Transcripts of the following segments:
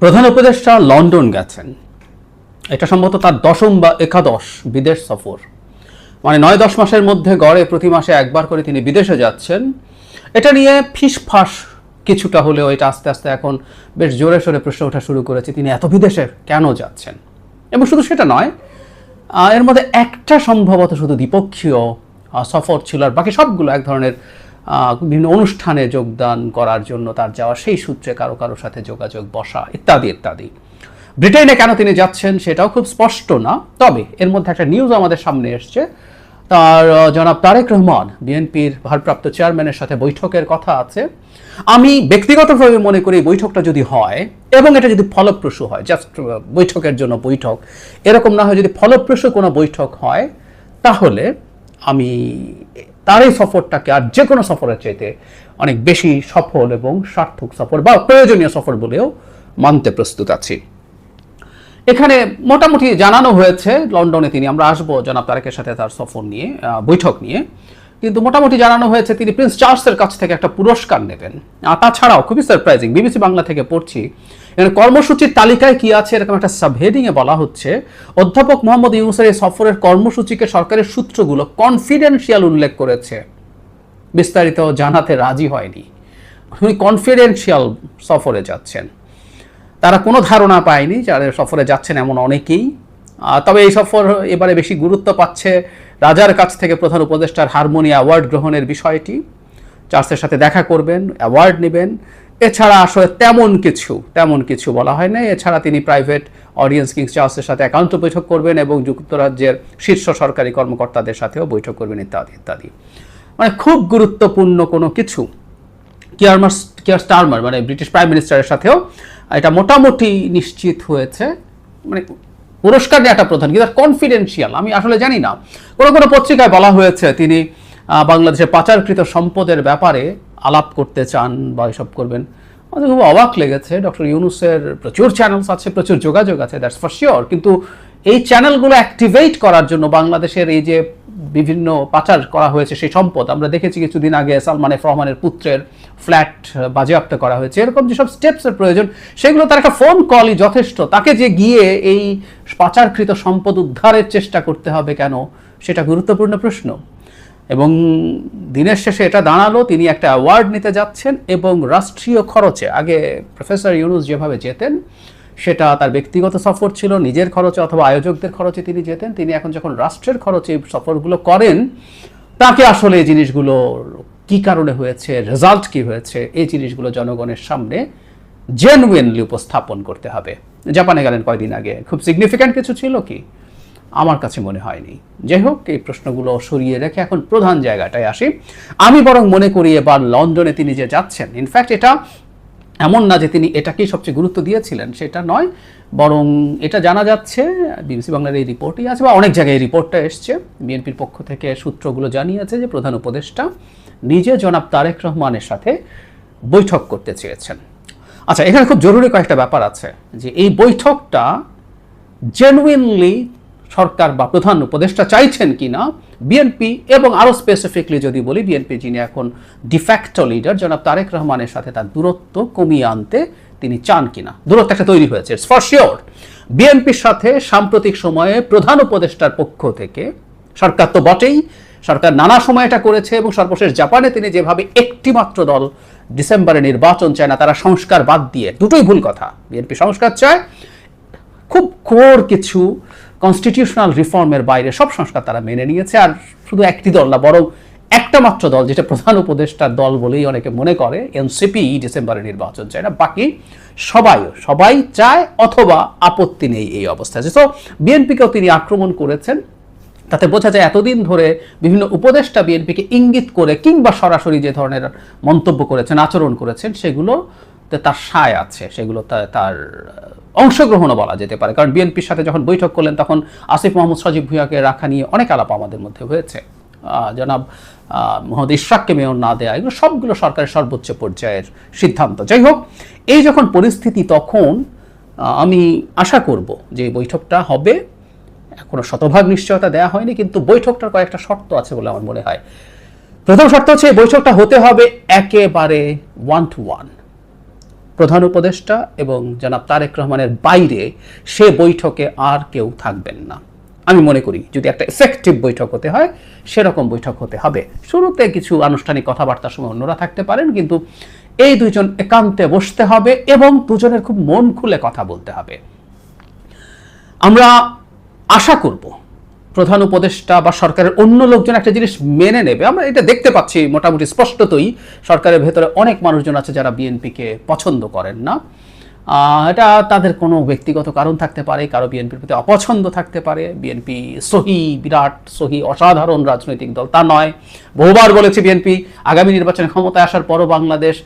প্রধান উপদেষ্টা লন্ডন গেছেন। এটা সম্ভবত তার দশম বা একাদশ বিদেশ সফর। মানে নয় দশ মাসের মধ্যে গড়ে প্রতি মাসে একবার করে তিনি বিদেশে যাচ্ছেন। এটা নিয়ে ফিসফাস কিছুটা হলেও এটা আস্তে আস্তে এখন বেশ জোরে সোরে প্রশ্ন ওঠা শুরু করেছে, তিনি এত বিদেশে কেন যাচ্ছেন? এবং শুধু সেটা নয় এর মধ্যে একটা সম্ভবত শুধু দ্বিপক্ষীয় সফর ছিল আর বাকি সবগুলো এক ধরনের বিভিন্ন অনুষ্ঠানে যোগদান করার জন্য তার যাওয়া সেই সূত্রে কারও কারও সাথে যোগাযোগ, বসা ইত্যাদি ইত্যাদি। ব্রিটেনে কেন তিনি যাচ্ছেন সেটাও খুব স্পষ্ট না, তবে এর মধ্যে একটা নিউজ আমাদের সামনে এসছে। তার জনাব তারেক রহমান, বিএনপির ভারপ্রাপ্ত চেয়ারম্যানের সাথে বৈঠকের কথা আছে। আমি ব্যক্তিগতভাবে মনে করি বৈঠকটা যদি হয়, এবং এটা যদি ফলপ্রসূ হয় জাস্ট বৈঠকের জন্য বৈঠক, এরকম না হয় যদি ফলপ্রসূ কোনো বৈঠক হয়, তাহলে আমি তার এই সফরটাকে আর যে কোনো সফরের চাইতে অনেক বেশি সফল এবং সার্থক সফর বা প্রয়োজনীয় সফর বলেও মানতে প্রস্তুত আছি। এখানে মোটামুটি জানানো হয়েছে, লন্ডনে তিনি, আমরা আসব জনাব তারেকের সাথে তার সফর নিয়ে বৈঠক নিয়ে। কিন্তু মোটামুটি জানানো হয়েছে তিনি প্রিন্স চার্লসের কাছ থেকে একটা পুরস্কার নেবেন। আর তাছাড়াও খুবই সারপ্রাইজিং, বিবিসি বাংলা থেকে পড়ছি এখানে কর্মসূচির তালিকায় কি আছে এরকম একটা সাবহেডিংয়ে বলা হচ্ছে, অধ্যাপক মোহাম্মদ ইউনুসের এই সফরের কর্মসূচিকে সরকারের সূত্রগুলো কনফিডেন্সিয়াল উল্লেখ করেছে। বিস্তারিত জানাতে রাজি হয়নি। উনি কনফিডেন্সিয়াল সফরে যাচ্ছেন। তারা কোনো ধারণা পায়নি যারা সফরে যাচ্ছেন এমন অনেকেই। তবে এই সফর এবারে বেশি গুরুত্ব পাচ্ছে রাজার কাছ থেকে প্রধান উপদেষ্টার হারমোনি অ্যাওয়ার্ড গ্রহণের বিষয়টি। চার্লসের সাথে দেখা করবেন, অ্যাওয়ার্ড নেবেন। এছাড়া আসলে তেমন কিছু তেমন কিছু বলা হয় না এছাড়া তিনি প্রাইভেট অডিয়েন্স কিংস চার্লসের সাথে একান্ত বৈঠক করবেন এবং যুক্তরাজ্যের শীর্ষ সরকারি কর্মকর্তাদের সাথেও বৈঠক করবেন ইত্যাদি ইত্যাদি। মানে খুব গুরুত্বপূর্ণ কোনো কিছু। কিয়ারমার কিয়ার স্টারমার মানে ব্রিটিশ প্রাইম মিনিস্টারের সাথেও এটা মোটামুটি নিশ্চিত হয়েছে। মানে পুরস্কার দেওয়াটা প্রধান, কিন্তু কনফিডেন্সিয়াল আমি আসলে জানি না। কোনো কোনো পত্রিকায় বলা হয়েছে তিনি বাংলাদেশের পাচারকৃত সম্পদের ব্যাপারে আলাপ করতে চান বা এসব করবেন। আমাদের খুব অবাক লেগেছে, ডক্টর ইউনুসের প্রচুর চ্যানেলস আছে, প্রচুর যোগাযোগ আছে দ্যাটস ফর শিওর কিন্তু এই চ্যানেলগুলো অ্যাক্টিভেট করার জন্য বাংলাদেশের এই যে বিভিন্ন পাচার করা হয়েছে সেই সম্পদ। আমরা দেখেছি কিছুদিন আগে সালমান এফ রহমানের পুত্রের ফ্ল্যাট বাজেয়াপ্ত করা হয়েছে। এরকম যেসব স্টেপসের প্রয়োজন, সেগুলো তার একটা ফোন কলই যথেষ্ট। তাকে যে গিয়ে এই পাচারকৃত সম্পদ উদ্ধারের চেষ্টা করতে হবে কেন, সেটা গুরুত্বপূর্ণ প্রশ্ন। এবং দিনের শেষে এটা দাঁড়াল, তিনি একটা অ্যাওয়ার্ড নিতে যাচ্ছেন এবং রাষ্ট্রীয় খরচে, আগে প্রফেসর ইউনুস যেভাবে যেতেন সেটা তার ব্যক্তিগত সফর ছিল, নিজের খরচে অথবা আয়োজকদের খরচে তিনি যেতেন। তিনি এখন যখন রাষ্ট্রের খরচে এই সফরগুলো করেন, তাকে আসলে এই জিনিসগুলো কি কারণে হয়েছে রেজাল্ট কি হয়েছে, এই জিনিসগুলো জনগণের সামনে জেনুইনলি উপস্থাপন করতে হবে। জাপানে গেলেন কয়দিন আগে। খুব সিগনিফিক্যান্ট কিছু ছিল কি? আমার কাছে মনে হয়নি। যাই হোক, এই প্রশ্নগুলো সরিয়ে রেখে এখন প্রধান জায়গাটায় আসি। আমি বরং মনে করি এবার লন্ডনে তিনি যে যাচ্ছেন ইনফ্যাক্ট এটা এমন না যে তিনি এটাকেই সবচেয়ে গুরুত্ব দিয়েছিলেন, সেটা নয়। বরং এটা জানা যাচ্ছে, বিবিসি বাংলার এই রিপোর্টই আছে, বা অনেক জায়গায় এই রিপোর্টটা এসছে। বিএনপির পক্ষ থেকে সূত্রগুলো জানিয়েছে যে প্রধান উপদেষ্টা নিজে জনাব তারেক রহমানের সাথে বৈঠক করতে চেয়েছেন। আচ্ছা এখানে খুব জরুরি কয়েকটা ব্যাপার আছে, যে এই বৈঠকটা জেনুইনলি সরকার বা প্রধান উপদেষ্টা চাইছেন কিনা বিএনপি এবং আরও স্পেসিফিকলি যদি বলি বিএনপি যিনি এখন ডিফ্যাক্টো লিডার জনাব তারেক রহমানের সাথে তার দূরত্ব কমিয়ে আনতে তিনি চান কিনা? দূরত্ব একটা তৈরি হয়েছে ফর শিওর বিএনপির সাথে সাম্প্রতিক সময়ে প্রধান উপদেষ্টার পক্ষ থেকে সরকার তো বটেই, সরকার নানা সময় এটা করেছে এবং সর্বশেষ জাপানে তিনি যেভাবে একটি মাত্র দল ডিসেম্বরে নির্বাচন চায় না, তারা সংস্কার বাদ দিয়ে, দুটোই ভুল কথা। বিএনপি সংস্কার চায়, খুব কোর কিছু কনস্টিটিউশনাল রিফর্মের বাইরে সব সংস্কার তারা মেনে নিয়েছে, আর শুধু একটি দল না, বরং একটা মাত্র দল, যেটা প্রধান উপদেষ্টার দল বলেই অনেকে মনে করে, এনসিপি ডিসেম্বরে নির্বাচন চায় না। বাকি সবাই সবাই চায় অথবা আপত্তি নেই এই অবস্থায়। সো বিএনপিকেও তিনি আক্রমণ করেছেন। তাতে বোঝা যায় এতদিন ধরে বিভিন্ন উপদেষ্টা বিএনপিকে ইঙ্গিত করে কিংবা সরাসরি যে ধরনের মন্তব্য করেছেন, আচরণ করেছেন সেগুলো তার সায় আছে সেগুলো তা- তার অংশগ্রহণও বলা যেতে পারে। কারণ বিএনপির সাথে যখন বৈঠক করলেন, তখন আসিফ মোহাম্মদ সজীব ভুঁইয়াকে রাখা নিয়ে অনেক আলাপ আমাদের মধ্যে হয়েছে। জনাব মোহাম্মদ ইশরাককে মেয়র না দেয়া, এগুলো সবগুলো সরকারের সর্বোচ্চ পর্যায়ের সিদ্ধান্ত। যাই হোক, এই যখন পরিস্থিতি তখন আমি আশা করব যে বৈঠকটা হবে। এখনও শতভাগ নিশ্চয়তা দেওয়া হয়নি, কিন্তু বৈঠকটার কয়েকটা শর্ত আছে বলে আমার মনে হয়। প্রথম শর্ত হচ্ছে বৈঠকটা হতে হবে একেবারে ওয়ান টু ওয়ান প্রধান উপদেষ্টা এবং জনাব তারেক রহমানের বাইরে সে বৈঠকে আর কেউ থাকবেন না। আমি মনে করি যদি একটা এফেক্টিভ বৈঠক হতে হয়, সেরকম বৈঠক হতে হবে। শুরুতে কিছু আনুষ্ঠানিক কথাবার্তার সময় অন্যরা থাকতে পারেন, কিন্তু এই দুইজন একান্তে বসতে হবে এবং দুজনের খুব মন খুলে কথা বলতে হবে। আমরা আশা করব প্রধান উপদেষ্টা বা সরকারের অন্য লোকজন একটা জিনিস মেনে নেবে। আমরা এটা দেখতে পাচ্ছি মোটামুটি স্পষ্টতই। সরকারের ভেতরে অনেক মানুষজন আছে যারা বিএনপিকে পছন্দ করেন না। এটা তাদের কোনো ব্যক্তিগত কারণ থাকতে পারে, কারও বিএনপির প্রতি অপছন্দ থাকতে পারে। বিএনপি সহি, বিরাট সহি, অসাধারণ রাজনৈতিক দল তা নয়। বহুবার বলেছে বিএনপি আগামী নির্বাচনে ক্ষমতায় আসার পরও বাংলাদেশ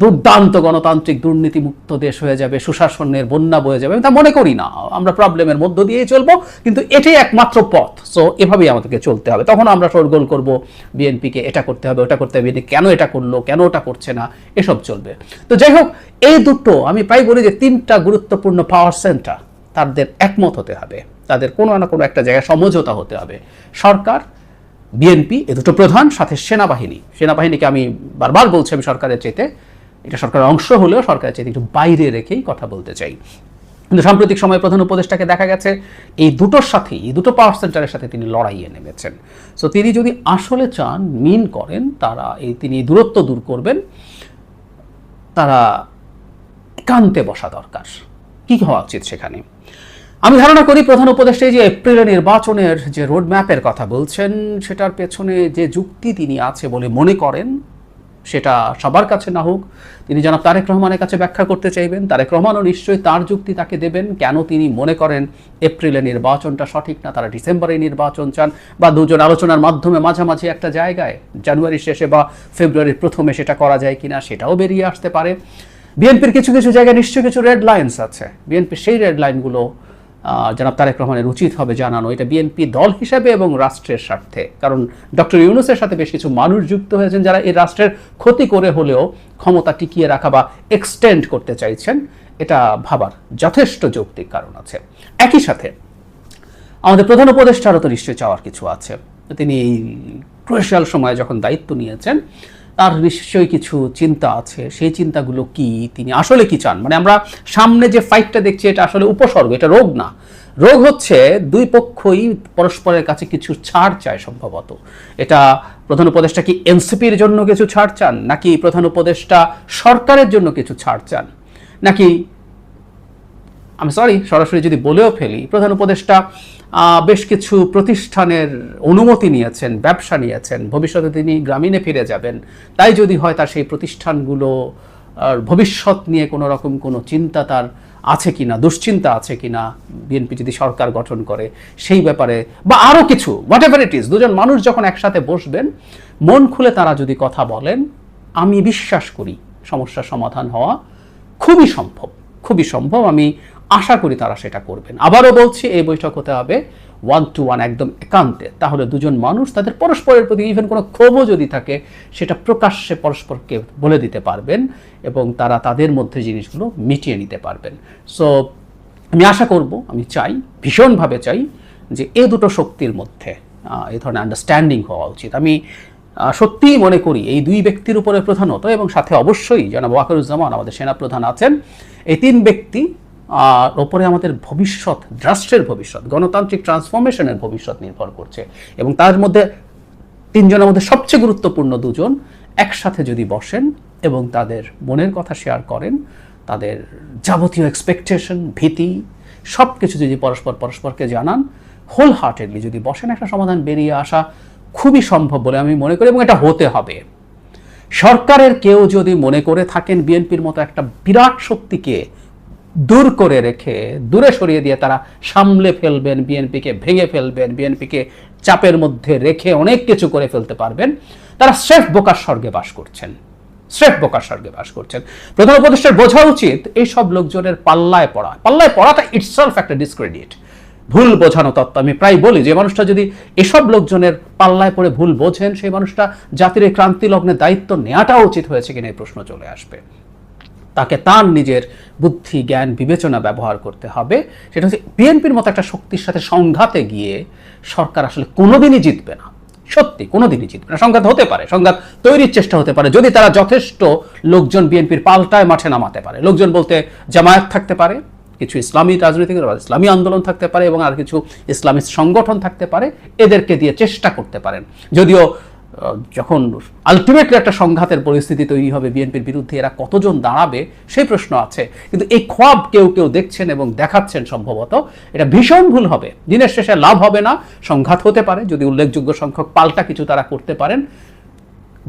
দুর্দান্ত গণতান্ত্রিক দুর্নীতিমুক্ত দেশ হয়ে যাবে, সুশাসনের বন্যা বয়ে যাবে, আমি তা মনে করি না। আমরা প্রবলেমের মধ্য দিয়েই চলবো, কিন্তু এটাই একমাত্র পথ। সো এভাবেই আমাদেরকে চলতে হবে। তখন আমরা শোরগোল করব, বিএনপিকে এটা করতে হবে, ওটা করতে হবে কেন এটা করল, কেন ওটা করছে না, এসব চলবে। তো যাই হোক, এই দুটো, আমি প্রায় বলি যে তিনটা গুরুত্বপূর্ণ পাওয়ার সেন্টার তাদের একমত হতে হবে। তাদের কোনো না কোনো একটা জায়গায় সমঝোতা হতে হবে। সরকার বিএনপি, এ দুটো প্রধান, সাথে সেনাবাহিনী। সেনাবাহিনীকে আমি বারবার বলছি, আমি সরকারের চাইতে, এটা সরকারের অংশ হলেও সরকারের চাইতে একটু বাইরে রেখেই কথা বলতে চাই। কিন্তু সাম্প্রতিক সময়ে প্রধান উপদেষ্টাকে দেখা গেছে, এই দুটোর সাথেই, এই দুটো পাওয়ার সেন্টারের সাথে তিনি লড়াইয়ে নেমেছেন। সো তিনি যদি আসলে চান, মিন করেন, তারা এই, তিনি দূরত্ব দূর করবেন, তারা একান্তে বসা দরকার। কি হওয়া উচিত সেখানে? আমি ধারণা করি প্রধান উপদেষ্টা যে এপ্রিলে নির্বাচনের যে রোড ম্যাপের কথা বলছেন, সেটার পেছনে যে যুক্তি তিনি আছে বলে মনে করেন, সেটা সবার কাছে না হোক, তিনি জনাব তারেক রহমানের কাছে ব্যাখ্যা করতে চাইবেন, তারেক রহমানও নিশ্চয়ই তার যুক্তি তাকে দেবেন, কেন তিনি মনে করেন এপ্রিলে নির্বাচনটা সঠিক না, তারা ডিসেম্বরে নির্বাচন চান, বা দুজন আলোচনার মাধ্যমে মাঝামাঝি একটা জায়গায় জানুয়ারি শেষে বা ফেব্রুয়ারির প্রথমে সেটা করা যায় কিনা সেটাও বেরিয়ে আসতে পারে। বিএনপির কিছু কিছু জায়গায় নিশ্চয়ই কিছু রেড লাইন্স আছে, বিএনপির সেই রেড লাইনগুলো জনাব তারেক রহমানের উচিত হবে জানানো এটা বিএনপি দল হিসাবে এবং রাষ্ট্রের স্বার্থে। কারণ ডক্টর ইউনুসের সাথে বেশ কিছু মানুষ যুক্ত হয়েছেন যারা এই রাষ্ট্রের ক্ষতি করে হলেও ক্ষমতা টিকিয়ে রাখা বা এক্সটেন্ড করতে চাইছেন, এটা ভাবার যথেষ্ট যৌক্তিক কারণ আছে। একই সাথে আমাদের প্রধান উপদেষ্টারও তো নিশ্চয়ই চাওয়ার কিছু আছে। তিনি এই ক্রুশিয়াল সময়ে যখন দায়িত্ব নিয়েছেন তার নিশ্চয়ই কিছু চিন্তা আছে। সেই চিন্তাগুলো কি, তিনি আসলে কি চান? মানে আমরা সামনে যে ফাইটটা দেখছি, এটা আসলে উপসর্গ, এটা রোগ না। রোগ হচ্ছে দুই পক্ষই পরস্পরের কাছে কিছু ছাড় চায় সম্ভবত। এটা প্রধান উপদেষ্টা কি এনসিপির জন্য কিছু ছাড় চান? নাকি প্রধান উপদেষ্টা সরকারের জন্য কিছু ছাড় চান? নাকি আমি সরি সরাসরি যদি বলেও ফেলি, প্রধান উপদেষ্টা বেশ কিছু প্রতিষ্ঠানের অনুমতি নিয়েছেন, ব্যবসা নিয়েছেন, ভবিষ্যতে তিনি গ্রামীণে ফিরে যাবেন। তাই যদি হয় তার সেই প্রতিষ্ঠানগুলো ভবিষ্যৎ নিয়ে কোনো রকম কোনো চিন্তা তার আছে কিনা, দুশ্চিন্তা আছে কি না বিএনপি যদি সরকার গঠন করে, সেই ব্যাপারে বা আরও কিছু হোয়াট এভার ইট ইজ দুজন মানুষ যখন একসাথে বসবেন, মন খুলে তারা যদি কথা বলেন, আমি বিশ্বাস করি সমস্যার সমাধান হওয়া খুবই সম্ভব খুবই সম্ভব। আমি আশা করি তারা সেটা করবেন। আবারও বলছি, এই বৈঠক হতে হবে ওয়ান টু ওয়ান একদম একান্তে। তাহলে দুজন মানুষ তাদের পরস্পরের প্রতি ইভেন কোনো ক্ষোভও যদি থাকে, সেটা প্রকাশ্যে পরস্পরকে বলে দিতে পারবেন এবং তারা তাদের মধ্যে জিনিসগুলো মিটিয়ে নিতে পারবেন। সো আমি আশা করব, আমি চাই, ভীষণভাবে চাই যে এই দুটো শক্তির মধ্যে এই ধরনের আন্ডারস্ট্যান্ডিং হওয়া উচিত। আমি সত্যিই মনে করি এই দুই ব্যক্তির উপরে প্রধানত এবং সাথে অবশ্যই জনাব ওয়াকারুজ্জামান, আমাদের সেনাপ্রধান আছেন, এই তিন ব্যক্তি আর ওপরে আমাদের ভবিষ্যৎ, রাষ্ট্রের ভবিষ্যৎ, গণতান্ত্রিক ট্রান্সফরমেশনের ভবিষ্যৎ নির্ভর করছে। এবং তার মধ্যে তিনজনের মধ্যে সবচেয়ে গুরুত্বপূর্ণ দুজন একসাথে যদি বসেন এবং তাদের মনের কথা শেয়ার করেন, তাদের যাবতীয় এক্সপেকটেশন ভীতি সব কিছু যদি পরস্পর পরস্পরকে জানান হোল হার্টেডলি যদি বসেন, একটা সমাধান বেরিয়ে আসা খুবই সম্ভব বলে আমি মনে করি এবং এটা হতে হবে। সরকারের কেউ যদি মনে করে থাকেন, বিএনপির মতো একটা বিরাট শক্তিকে দূর করে রেখে, দূরে সরিয়ে দিয়ে তারা সামলে ফেলবেন, বিএনপিকে ভেঙে ফেলবেন, বিএনপিকে চাপের মধ্যে রেখে অনেক কিছু করে ফেলতে পারবেন। তারা স্রেফ বোকার স্বর্গে বাস করছেন। স্রেফ বোকার স্বর্গে বাস করছেন। প্রধান উপদেষ্টার বোঝা উচিত এই সব লোকজনের পাল্লায় পড়া। পাল্লায় পড়াটা ইটসেলফ একটা ডিসক্রেডিট ভুল বোঝানো তত্ত্ব। আমি প্রায় বলি, যে মানুষটা যদি এসব লোকজনের পাল্লায় পড়ে ভুল বোঝেন, সেই মানুষটা জাতির এই ক্রান্তি লগ্নে দায়িত্ব নেওয়াটা উচিত হয়েছে কিনা এই প্রশ্ন চলে আসবে। তাকে তার নিজের বুদ্ধি, জ্ঞান, বিবেচনা ব্যবহার করতে হবে। সেটা হচ্ছে বিএনপির মতো একটা শক্তির সাথে সংঘাতে গিয়ে সরকার আসলে কোনোদিনই জিতবে না। সত্যি, কোনোদিনই জিতবে না। সংঘাত হতে পারে, সংঘাত তৈরির চেষ্টা হতে পারে। যদি তারা যথেষ্ট লোকজন বিএনপির পাল্টায় মাঠে নামাতে পারে। লোকজন বলতে জামায়াত থাকতে পারে, কিছু ইসলামী রাজনৈতিক ইসলামী আন্দোলন থাকতে পারে এবং আর কিছু ইসলামী সংগঠন থাকতে পারে, এদেরকে দিয়ে চেষ্টা করতে পারেন। যদিও যখন আলটিমেটলি একটা সংঘাতের পরিস্থিতি তৈরি হবে বিএনপির বিরুদ্ধে, এরা কতজন দাঁড়াবে, সেই প্রশ্ন আছে। কিন্তু এই খোয়াব কেউ কেউ দেখছেন এবং দেখাচ্ছেন সম্ভবত। এটা ভীষণ ভুল হবে। দিনের শেষে লাভ হবে না, সংঘাত হতে পারে, যদি উল্লেখযোগ্য সংখ্যক পাল্টা কিছু তারা করতে পারেন,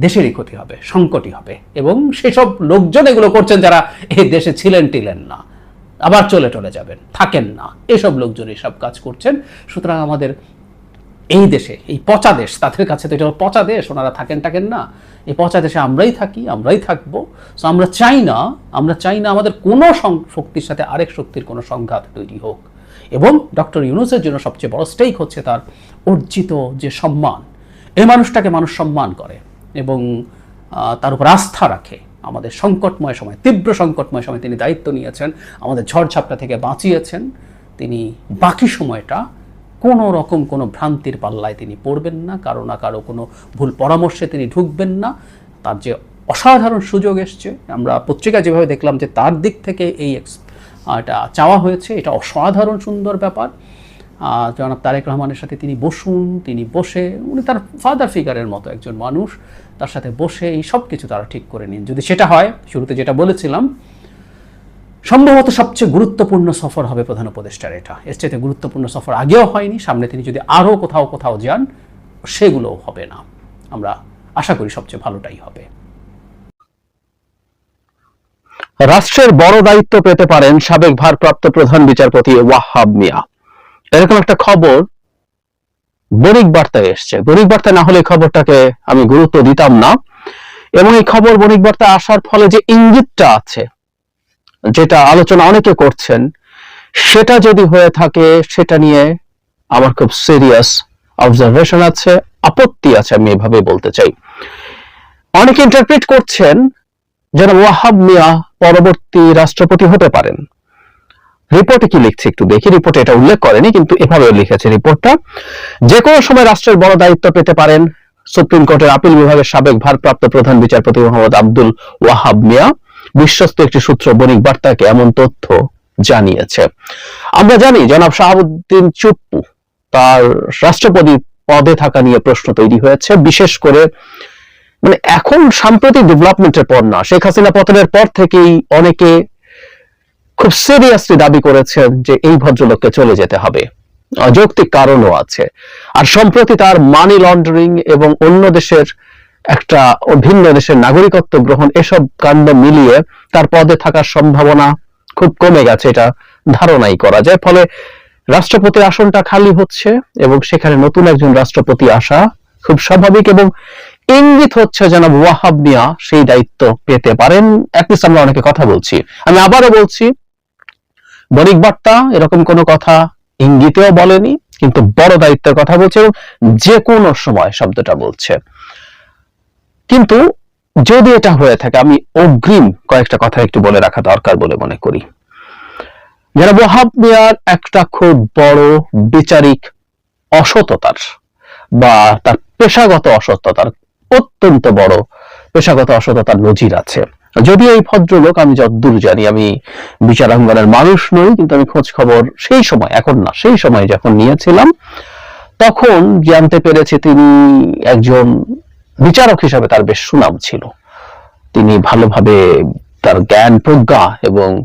দেশেরই ক্ষতি হবে, সংকটই হবে। এবং সেসব লোকজন এগুলো করছেন যারা এই দেশে ছিলেন টিলেন না, আবার চলে চলে যাবেন, থাকেন না। এসব লোকজন এসব কাজ করছেন। সুতরাং আমাদের এই দেশে, এই পচা দেশ, তাদের কাছে তো এটা পচা দেশ, ওনারা থাকেন টাকেন না। এই পচা দেশে আমরাই থাকি, আমরাই থাকব। সো আমরা চাই না, আমরা চাই না আমাদের কোনো শক্তির সাথে আরেক শক্তির কোনো সংঘাত তৈরি হোক। এবং ডক্টর ইউনুসের জন্য সবচেয়ে বড় স্টেক হচ্ছে তার অর্জিত যে সম্মান, এই মানুষটাকে মানুষ সম্মান করে এবং তার উপর আস্থা রাখে। আমাদের সংকটময় সময়, তীব্র সংকটময় সময় তিনি দায়িত্ব নিয়েছেন। আমাদের ঝড়ঝাপটা থেকে বাঁচিয়েছেন। তিনি বাকি সময়টা কোনো রকম কোনো ভ্রান্তির পাল্লায় তিনি পড়বেন না, কারও না কারও কোনো ভুল পরামর্শে তিনি ঢুকবেন না। তার যে অসাধারণ সুযোগ এসছে, আমরা পত্রিকায় যেভাবে দেখলাম যে তার দিক থেকে এই এটা চাওয়া হয়েছে, এটা অসাধারণ সুন্দর ব্যাপার। জনাব তারেক রহমানের সাথে তিনি বসুন, তিনি বসে, উনি তার ফাদার ফিগারের মতো একজন মানুষ, তার সাথে বসে এই সব কিছু তারা ঠিক করে নিন। যদি সেটা হয়, শুরুতে যেটা বলেছিলাম সম্ভবত সবচেয়ে গুরুত্বপূর্ণ সফর হবে প্রধান উপদেষ্টার এটা। এর চাইতে গুরুত্বপূর্ণ সফর আগেও হয়নি, সামনে তিনি যদি আরও কোথাও কোথাও যান সেগুলোও হবে না। আমরা আশা করি সবচেয়ে ভালোটাই হবে। রাষ্ট্রের বড় দায়িত্ব পেতে পারেন সাবেক ভারপ্রাপ্ত প্রধান বিচারপতি ওয়াহাব মিয়া। এরকম একটা খবর বণিক বার্তায় এসছে। বণিক বার্তা না হলে খবরটাকে আমি গুরুত্ব দিতাম না। এবং এই খবর বণিক বার্তা আসার ফলে যে ইঙ্গিতটা আছে যেটা আলোচনা অনেকে করছেন, সেটা যদি হয়ে থাকে, সেটা নিয়ে আমার খুব সিরিয়াস অবজারভেশন আছে, আপত্তি আছে, আমি এভাবে বলতে চাই। অনেকে ইন্টারপ্রিট করছেন যেন ওয়াহাব মিয়া পরবর্তী রাষ্ট্রপতি হতে পারেন। রিপোর্টে কি লিখছে একটু দেখি রিপোর্টে এটা উল্লেখ করেনি, কিন্তু এভাবে লিখেছে রিপোর্টটা যে কোনো সময় রাষ্ট্রের বড় দায়িত্ব পেতে পারেন, সুপ্রিম কোর্টের আপিল বিভাগের সাবেক ভারপ্রাপ্ত প্রধান বিচারপতি মোহাম্মদ আব্দুল ওয়াহাব মিয়া। বিশ্বস্ত একটি সূত্র বণিক বার্তাকে এমন তথ্য জানিয়েছে। আমরা জানি জনাব শাহাবুদ্দিন চুপ্পু তার রাষ্ট্রপতি পদে থাকা নিয়ে প্রশ্ন তৈরি হয়েছে, বিশেষ করে মানে এখন সাম্প্রতিক ডেভেলপমেন্টের পর না, শেখ হাসিনা পতনের পর থেকেই অনেকে খুব সিরিয়াসলি দাবি করেছেন যে এই ভদ্রলোককে চলে যেতে হবে। অযৌক্তিক কারণও আছে। আর সম্প্রতি তার মানি লন্ডারিং এবং অন্য দেশের একটা ভিন্ন দেশের নাগরিকত্ব গ্রহণ, এসব কাণ্ড মিলিয়ে তার পদে থাকার সম্ভাবনা খুব কমে গেছে, এটা ধারণাই করা যায়। ফলে রাষ্ট্রপতির আসনটা খালি হচ্ছে এবং সেখানে নতুন একজন রাষ্ট্রপতি আসা খুব স্বাভাবিক এবং ইঙ্গিত হচ্ছে যেন ওয়াহাব মিয়া সেই দায়িত্ব পেতে পারেন। অ্যাটলিস্ট আমরা অনেকে কথা বলছি। আমি আবারও বলছি, বণিক বার্তা এরকম কোনো কথা ইঙ্গিতেও বলেনি, কিন্তু বড় দায়িত্বের কথা বলছে এবং যে কোনো সময় শব্দটা বলছে। কিন্তু যদি এটা হয়ে থাকে, আমি অগ্রিম কয়েকটা কথা একটু বলে রাখা দরকার বলে মনে করি। যারা ওয়াহাব মিয়ার একটা খুব বড় বিচারিক অসততার বা তার পেশাগত অসততার, অত্যন্ত বড় পেশাগত অসততার নজির আছে। যদিও এই ভদ্রলোক, আমি যতদূর জানি, আমি বিচারাঙ্গনের মানুষ নই, কিন্তু আমি খোঁজ খবর সেই সময়, এখন না, সেই সময় যখন নিয়েছিলাম, তখন জানতে পেরেছি তিনি একজন বিচারক হিসাবে তার বেশ সুনাম ছিল। তিনি ভালোভাবে তার জ্ঞান, প্রজ্ঞা এবং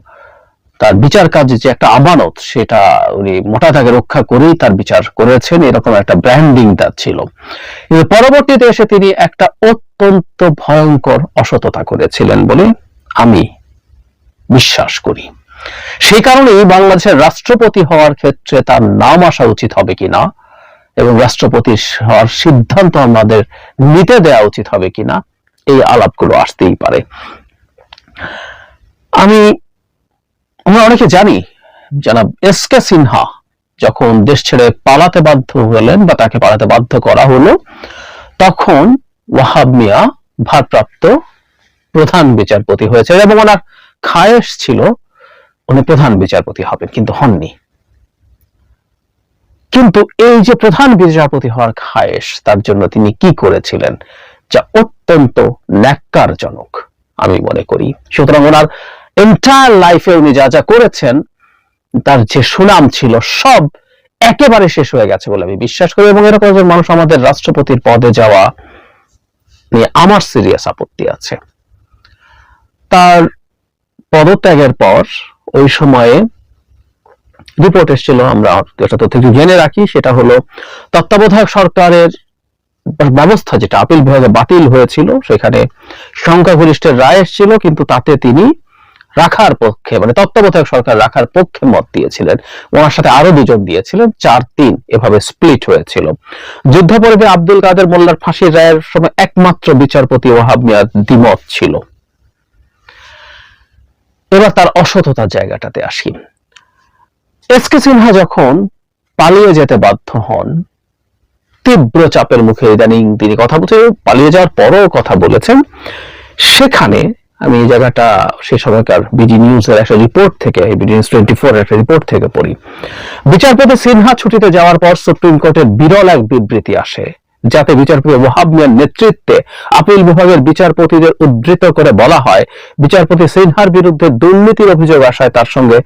তার বিচার কাজে যে একটা আমানত, সেটা উনি মোটা তাকে রক্ষা করেই তার বিচার করেছেন। এরকম একটা ব্র্যান্ডিং তার ছিল। কিন্তু পরবর্তীতে এসে তিনি একটা অত্যন্ত ভয়ঙ্কর অসততা করেছিলেন বলে আমি বিশ্বাস করি। সেই কারণেই বাংলাদেশের রাষ্ট্রপতি হওয়ার ক্ষেত্রে তার নাম আসা উচিত হবে কিনা এবং রাষ্ট্রপতি হওয়ার সিদ্ধান্ত আমাদের নিতে দেওয়া উচিত হবে কিনা, এই আলাপগুলো আসতেই পারে। আমি, আমরা অনেকে জানি, জানাব এস কে সিনহা যখন দেশ ছেড়ে পালাতে বাধ্য হলেন বা তাকে পালাতে বাধ্য করা হলো, তখন ওয়াহাব মিয়া ভারপ্রাপ্ত প্রধান বিচারপতি হয়েছে এবং ওনার খায়েশ ছিল, উনি প্রধান বিচারপতি হবেন, কিন্তু হননি। কিন্তু এই যে প্রধান বিচারপতি হওয়ার খায়েশ, তার জন্য তিনি কি করেছিলেন? যা অত্যন্ত ন্যাক্কারজনক, আমি মনে করি। সুতরাং ওনার এন্টায়ার লাইফে উনি যা যা করেছেন, তার যে সুনাম ছিল, সব একেবারে শেষ হয়ে গেছে বলে আমি বিশ্বাস করি। এবং এরকম একজন মানুষ আমাদের রাষ্ট্রপতির পদে যাওয়া নিয়ে আমার সিরিয়াস আপত্তি আছে। তার পদত্যাগের পর, ওই সময়ে রিপোর্ট এসেছিল, আমরা একটা তথ্য একটু জেনে রাখি, সেটা হলো তত্ত্বাবধায়ক সরকারের ব্যবস্থা যেটা আপিল বিভাগে বাতিল হয়েছিল, সেখানে সংখ্যাগরিষ্ঠের রায় এসেছিল, কিন্তু তাতে তিনি রাখার পক্ষে মানে তত্ত্বাবধায়ক সরকার রাখার পক্ষে মত দিয়েছিলেন। ওনার সাথে আরও দুজন দিয়েছিলেন, চার তিন এভাবে স্প্লিট হয়েছিল। যুদ্ধাপরাধী আব্দুল কাদের মোল্লার ফাঁসির রায়ের সময় একমাত্র বিচারপতি ওহাব মিয়ার দ্বিমত ছিল। এবার তার অসততার জায়গাটাতে আসি। এস কে সিনহা যখন পালিয়ে যেতে বাধ্য হন, তীব্র চাপের মুখে ইদানিং তিনি কথা বলতে পালিয়ে যাওয়ার পরও কথা বলেছেন। সেখানে আমি এই জায়গাটা সে সময়কার বিডি নিউজের একটা রিপোর্ট থেকে বিডি নিউজ টোয়েন্টি ফোর একটা রিপোর্ট থেকে পড়ি। বিচারপতি সিনহা ছুটিতে যাওয়ার পর সুপ্রিম কোর্টের বিরল এক বিবৃতি আসে, যাতে বিচারপতি ওহাব মিয়ার নেতৃত্বে আপিল বিভাগের বিচারপতিদের উদ্ধৃত করে বলা হয়, বিচারপতি সিনহার বিরুদ্ধে দুর্নীতির অভিযোগ আসায় তার সঙ্গে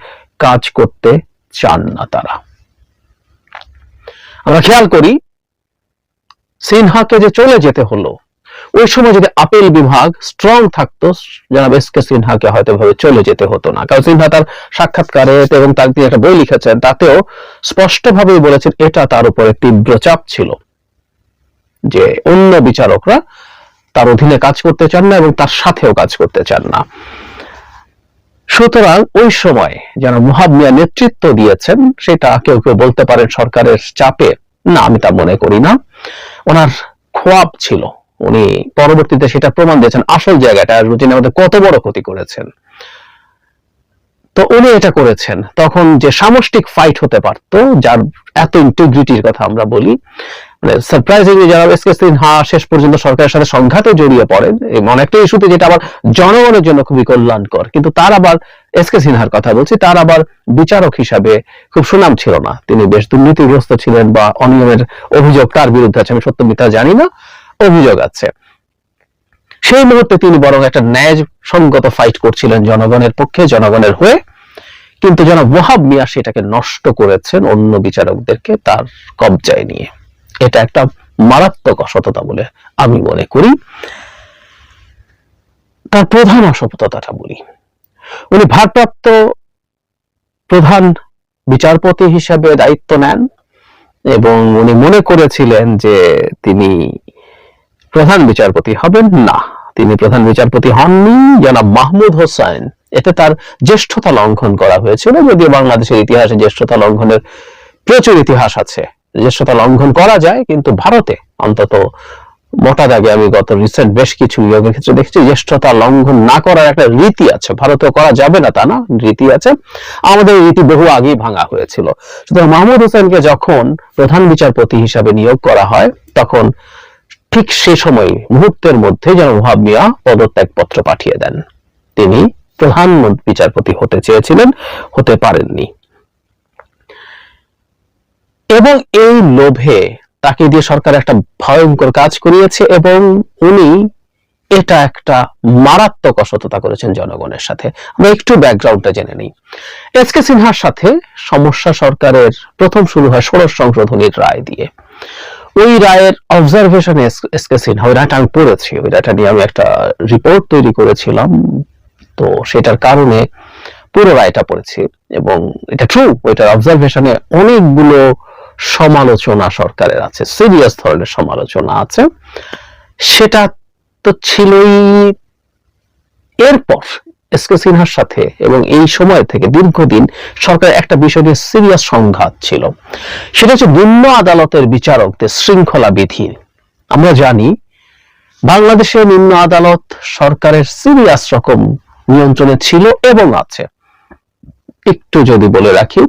কাজ করতে চান না তারা। আমরা খেয়াল করি, সিনহাকে যে চলে যেতে হলো, ওই সময় যদি আপিল বিভাগ স্ট্রং থাকতো, জনাব এস কে সিনহাকে হয়তো ভাবে চলে যেতে হতো না। কারণ সিনহা তার সাক্ষাৎকারে এবং তার তিনি একটা বই লিখেছেন, তাতেও স্পষ্টভাবেই বলেছেন, এটা তার উপরে তীব্র চাপ ছিল যে অন্য বিচারকরা তার অধীনে কাজ করতে চান না এবং তার সাথেও কাজ করতে চান না। সুতরাং ওই সময় যেন মুহাব মিয়া নেতৃত্ব দিয়েছেন, সেটা কেউ কেউ বলতে পারেন সরকারের চাপে। না, আমি তা মনে করি না। ওনার খোয়াব ছিল। উনি পরবর্তীতে সেটা প্রমাণ দিয়েছেন। আসল জায়গাটা রুটিন আমাদের কত বড় ক্ষতি করেছেন। তো উনি এটা করেছেন। তখন যে সামষ্টিক ফাইট হতে পারত, যার এত ইন্টিগ্রিটির কথা আমরা বলি সারপ্রাইজিংলি যারা এস কে সিনহা শেষ পর্যন্ত সরকারের সাথে সংঘাতে জড়িয়ে পড়েন। এমন একটা ইস্যুতে যেটা আবার জনগণের জন্য খুবই কল্যাণকর। কিন্তু তার আবার এস কে সিনহার কথা বলছি, তার আবার বিচারক হিসাবে খুব সুনাম ছিল না। তিনি বেশ দুর্নীতিগ্রস্ত ছিলেন বা অনিয়মের অভিযোগ তার বিরুদ্ধে আছে, আমি সত্য মিথ্যা জানি না, অভিযোগ আছে। সেই মুহূর্তে তিনি বরং একটা ন্যায় সঙ্গত ফাইট করছিলেন জনগণের পক্ষে, জনগণের হয়ে। কিন্তু জনাব ওয়াহাব মিয়া সেটাকে নষ্ট করেছেন অন্য বিচারকদেরকে তার কবজায় নিয়ে। এটা একটা মারাত্মক অসততা বলে আমি মনে করি। তার প্রধান অসততাটা বলি। উনি ভারপ্রাপ্ত প্রধান বিচারপতি হিসাবে দায়িত্ব নেন এবং উনি মনে করেছিলেন যে তিনি প্রধান বিচারপতি হবেন না। তিনি প্রধান বিচারপতি হননি, জনাব মাহমুদ হোসেন। এতে তার জ্যেষ্ঠতা লঙ্ঘন করা হয়েছিল, যদিও বাংলাদেশের ইতিহাসে জ্যেষ্ঠতা লঙ্ঘনের প্রচুর ইতিহাস আছে। জ্যেষ্ঠতা লঙ্ঘন করা যায়, কিন্তু ভারতে অন্তত মোটা দাগে আমি গত রিসেন্ট বেশ কিছু নিয়োগের ক্ষেত্রে দেখছি, জ্যেষ্ঠতা লঙ্ঘন না করার একটা রীতি আছে। ভারতেও করা যাবে না তা না, রীতি আছে। আমাদের রীতি বহু আগেই ভাঙা হয়েছিল। সুতরাং মাহমুদ হোসেনকে যখন প্রধান বিচারপতি হিসাবে নিয়োগ করা হয়, তখন ঠিক সে সময় মুহূর্তের মধ্যে যেন ওহাব মিয়া পদত্যাগ পত্র পাঠিয়ে দেন। তিনি প্রধান বিচারপতি হতে চেয়েছিলেন, হতে পারেননি। এবং এই লোভে তাকে দিয়ে সরকার একটা ভয়ঙ্কর কাজ করিয়েছে এবং উনি এটা একটা মারাত্মক অসততা করেছেন জনগণের সাথে। আমরা একটু ব্যাকগ্রাউন্ডটা জেনে নিই। এস কে সিনহার সাথে সমস্যা সরকারের প্রথম শুরু হয় ষোড়শ সংশোধনীর রায় দিয়ে। ওই রায়ের অবজারভেশন এস কে সিনহা, ওই রায়টা আমি পড়েছি, ওই রায়টা নিয়ে আমি একটা রিপোর্ট তৈরি করেছিলাম। তো সেটার কারণে পুরো রায়টা পড়েছি এবং এটা ট্রু ওইটার অবজারভেশনে অনেকগুলো সমালোচনা সরকারের আছে সিরিয়াস ধরনের সমালোচনা আছে। সেটা তো ছিলই এরপর এস কে সিনহার সাথে এবং এই সময় থেকে দীর্ঘদিন সরকার একটা বিষয় নিয়ে সিরিয়াস সংঘাত ছিল। সেটা হচ্ছে নিম্ন আদালতের বিচারকদের শৃঙ্খলা বিধি। আমরা জানি, বাংলাদেশে নিম্ন আদালত সরকারের সিরিয়াস রকম নিয়ন্ত্রণে ছিল এবং আছে। একটু যদি বলে রাখি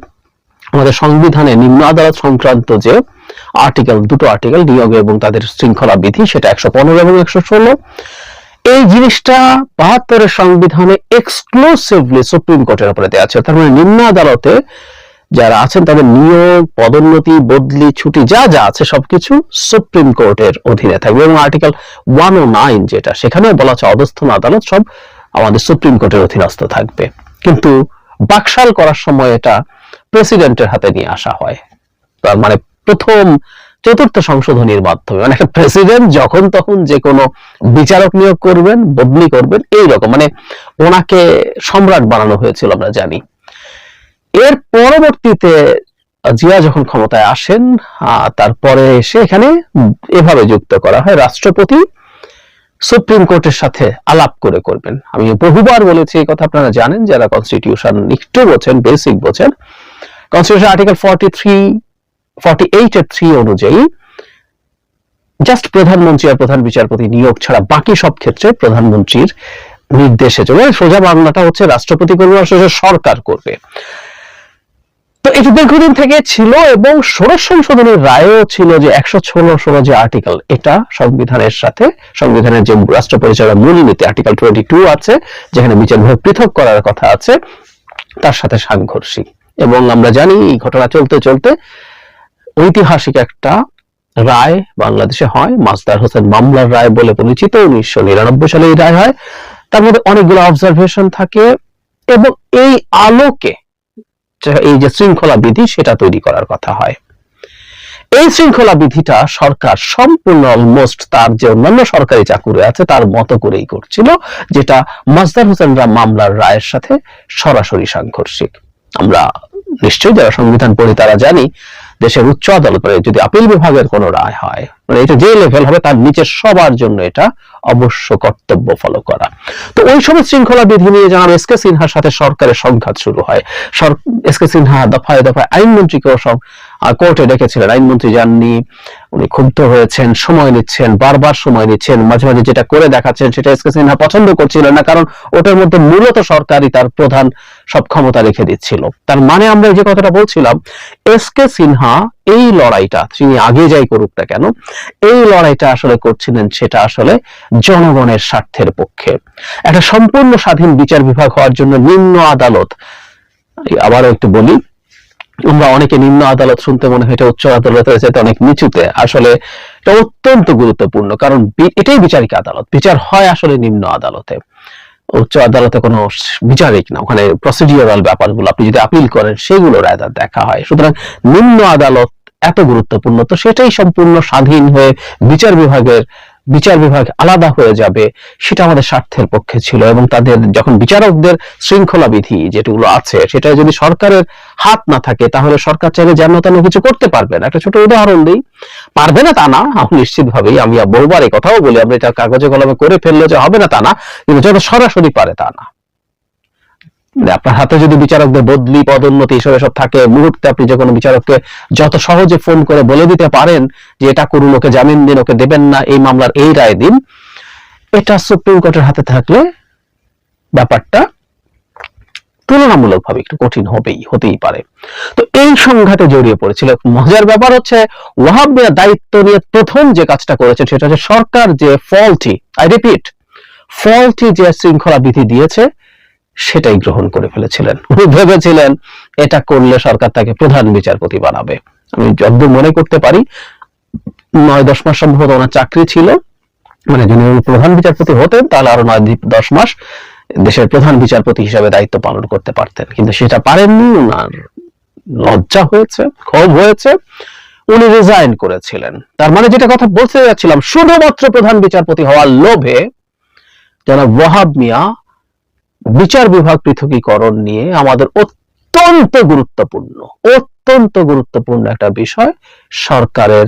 আমাদের সংবিধানে নিম্ন আদালত সংক্রান্ত যে আর্টিকেল দুটো আর্টিকেল নিয়োগ এবং তাদের শৃঙ্খলা বিধি, সেটা একশো পনেরো এবং একশো ষোলো। এই জিনিসটা বাহাত্তরের সংবিধানে এক্সক্লুসিভলি সুপ্রিম কোর্টের উপরে দেওয়া আছে। তার মানে নিম্ন আদালতে যারা আছেন, তাদের নিয়োগ, পদোন্নতি, বদলি, ছুটি, যা যা আছে সবকিছু সুপ্রিম কোর্টের অধীনে থাকবে এবং আর্টিকেল ওয়ান ও নাইন যেটা সেখানে বলা আছে অবস্থান আদালত সব আমাদের সুপ্রিম কোর্টের অধীনস্থ থাকবে। কিন্তু বাকশাল করার সময় এটা প্রেসিডেন্টের হাতে নিয়ে আসা হয়। তার মানে প্রথম চতুর্থ সংশোধনীর মাধ্যমে। মানে প্রেসিডেন্ট যখন তখন যে কোনো বিচারক নিয়োগ করবেন, বদলি করবেন এই রকম মানে ওনাকে সম্রাট বানানো হয়েছিল, আমরা জানি। এর পরবর্তীতে জিয়া যখন ক্ষমতায় আসেন তারপরে এসে এখানে এভাবে যুক্ত করা হয়, রাষ্ট্রপতি সুপ্রিম কোর্টের সাথে আলাপ করে করবেন। আমি বহুবার বলেছি, এই কথা আপনারা জানেন, যারা কনস্টিটিউশন একটু বোঝেন বেসিক বোঝেন constitution article forty three forty eight এর থ্রি অনুযায়ী জাস্ট প্রধানমন্ত্রী আর প্রধান বিচারপতি নিয়োগ ছাড়া বাকি সব ক্ষেত্রে প্রধানমন্ত্রীর নির্দেশে চলে, সোজা বাংলাটা হচ্ছে রাষ্ট্রপতি করবে আর সোজা সরকার করবে। তো এটা দীর্ঘদিন থেকে ছিল এবং ষোড়শ সংশোধনের রায়ও ছিল যে একশো ষোলো ষোলো যে আর্টিকেল এটা সংবিধানের সাথে, সংবিধানের যে রাষ্ট্র পরিচালনা মূলনীতি আর্টিকেল টোয়েন্টি টু আছে, যেখানে বিচার বিভাগ পৃথক করার কথা আছে, তার সাথে সাংঘর্ষিক। এবং আমরা জানি এই ঘটনা চলতে চলতে ঐতিহাসিক একটা রায় বাংলাদেশে হয়। মাসদার হোসেন মামলার রায় বলে পরিচিত, উনিশশো নিরানব্বই সালে এই রায় হয়। তার মধ্যে অনেকগুলো অবজারভেশন থাকে এবং এই আলোকে এই যে শৃঙ্খলা বিধি সেটা তৈরি করার কথা হয়। এই শৃঙ্খলা বিধিটা সরকার সম্পূর্ণ অলমোস্ট তার যে অন্যান্য সরকারি চাকুরে আছে তার মতো করেই করছিল, যেটা মাজদার হোসেনরা মামলার রায়ের সাথে সরাসরি সাংঘর্ষিক। আমরা নিশ্চয়ই যারা সংবিধান পড়ি তারা জানি দেশের উচ্চ আদালত মানে যদি আপিল বিভাগের কোনো রায় হয় মানে এটা যে লেভেল হবে তার নিচে সবার জন্য এটা অবশ্য কর্তব্য ফলো করা। তো ওই সময় শৃঙ্খলা বিধি নিয়ে জানাব এস কে সিনহার সাথে সরকারের সংঘাত শুরু হয় এস কে সিনহা দফায় দফায় আইনমন্ত্রীকেও সব কোর্টে ডেকেছিলেন আইনমন্ত্রী যাননি। উনি ক্ষুব্ধ হয়েছেন, সময় নিচ্ছেন, বারবার সময় নিচ্ছেন। মাঝে মাঝে যেটা করে দেখাচ্ছেন সেটা এস কে সিনহা পছন্দ করছিলেন না, কারণ ওটার মধ্যে মূলত সরকারই তার প্রধান সব ক্ষমতা রেখে দিচ্ছিল। তার মানে আমরা যে কথাটা বলছিলাম, এস কে সিনহা এই লড়াইটা, তিনি আগে যাই করুক না কেন, এই লড়াইটা আসলে করছিলেন সেটা আসলে জনগণের স্বার্থের পক্ষে। একটা সম্পূর্ণ স্বাধীন বিচার বিভাগ হওয়ার জন্য নিম্ন আদালত, আবারও একটু বলি আমরা অনেকে নিম্ন আদালত শুনতে মনে হয় এটা উচ্চ আদালতের চাইতে অনেক নিচুতে। আসলে এটা অত্যন্ত গুরুত্বপূর্ণ, কারণ এটাই বিচারিক আদালত। বিচার হয় আসলে নিম্ন আদালতে। উচ্চ আদালতে কোনো বিচারিক না, ওখানে প্রসিডিওরাল ব্যাপারগুলো আপনি যদি আপিল করেন, সেগুলো রায়দার দেখা হয়। সুতরাং নিম্ন আদালত এত গুরুত্বপূর্ণ, তো সেটাই সম্পূর্ণ স্বাধীন হয়ে বিচার বিভাগের বিচার বিভাগ আলাদা হয়ে যাবে, সেটা আমাদের স্বার্থের পক্ষে ছিল এবং তাদের যখন বিচারকদের শৃঙ্খলা বিধি যেগুলো আছে, সেটা যদি সরকারের হাত না থাকে, তাহলে সরকার চাইলে যেন তেন কিছু করতে পারবে না। একটা ছোট উদাহরণ দিই। পারবে না তা না নিশ্চিত ভাবেই আমি বহুবার এই কথাও বলি আমরা এটা কাগজে কলমে করে ফেললে যে হবে না তা না, কিন্তু যত সরাসরি পারে তা না। আপনার হাতে যদি বিচারকদের বদলি, পদোন্নতি এসব সব থাকে মুহূর্তে আপনি যে কোনো বিচারককে যত সহজে ফোন করে বলে দিতে পারেন যে এটা করুন, ওকে জামিন দিন, ওকে দেবেন না, এই মামলার এই রায় দিন, এটা সুপ্রিম কোর্টের হাতে থাকলে ব্যাপারটা তুলনামূলকভাবে একটু কঠিন হবেই, হতেই পারে। তো এই সংঘাতে জড়িয়ে পড়েছিল। মজার ব্যাপার হচ্ছে, ওয়াহাব মিয়া দায়িত্ব নিয়ে প্রথম যে কাজটা করেছে সেটা হচ্ছে সরকার যে ফলটি আই রিপিট ফলটি যে শৃঙ্খলা বিধি দিয়েছে সেটাই গ্রহণ করে ফেলেছিলেন। উনি ভেবেছিলেন এটা করলে সরকার তাকে প্রধান বিচারপতি বানাবে। আমি যতদূর মনে করতে পারি, নয় দশ মাস সম্ভবত ওনার চাকরি ছিল। মানে যদি উনি প্রধান বিচারপতি হতেন, তাহলে আরও নয় দশ মাস দেশের প্রধান বিচারপতি হিসাবে দায়িত্ব পালন করতে পারতেন। কিন্তু সেটা পারেননি, ওনার লজ্জা হয়েছে, ক্ষোভ হয়েছে। উনি রিজাইন করেছিলেন। তার মানে যেটা কথা বলতে যাচ্ছিলাম, শুধুমাত্র প্রধান বিচারপতি হওয়ার লোভে জনাব ওয়াহাব মিয়া বিচার বিভাগ পৃথকীকরণ নিয়ে আমাদের অত্যন্ত গুরুত্বপূর্ণ অত্যন্ত গুরুত্বপূর্ণ একটা বিষয়, সরকারের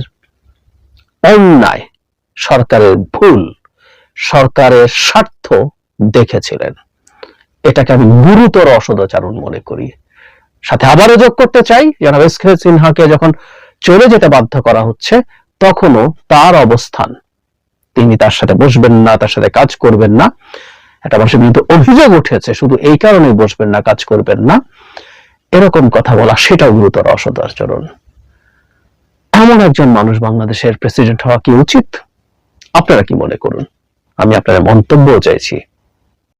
অন্যায়, সরকারের ভুল, সরকারের স্বার্থ দেখেছিলেন। এটাকে আমি গুরুতর অসদাচারণ মনে করি। সাথে আবারও যোগ করতে চাই, জনাব এস কে সিনহাকে যখন চলে যেতে বাধ্য করা হচ্ছে, তখনও তার অবস্থান। তিনি তার সাথে বসবেন না, তার সাথে কাজ করবেন না। একটা মানুষের বিরুদ্ধে অভিযোগ উঠেছে, শুধু এই কারণে বসবেন না, কাজ করবেন না। এরকম কথা বলা সেটাও গুরুতর অসদাচরণ। এমন একজন মানুষ বাংলাদেশের প্রেসিডেন্ট হওয়া কি উচিত? আপনারা কি মনে করুন? আমি আপনার মন্তব্য চাইছি।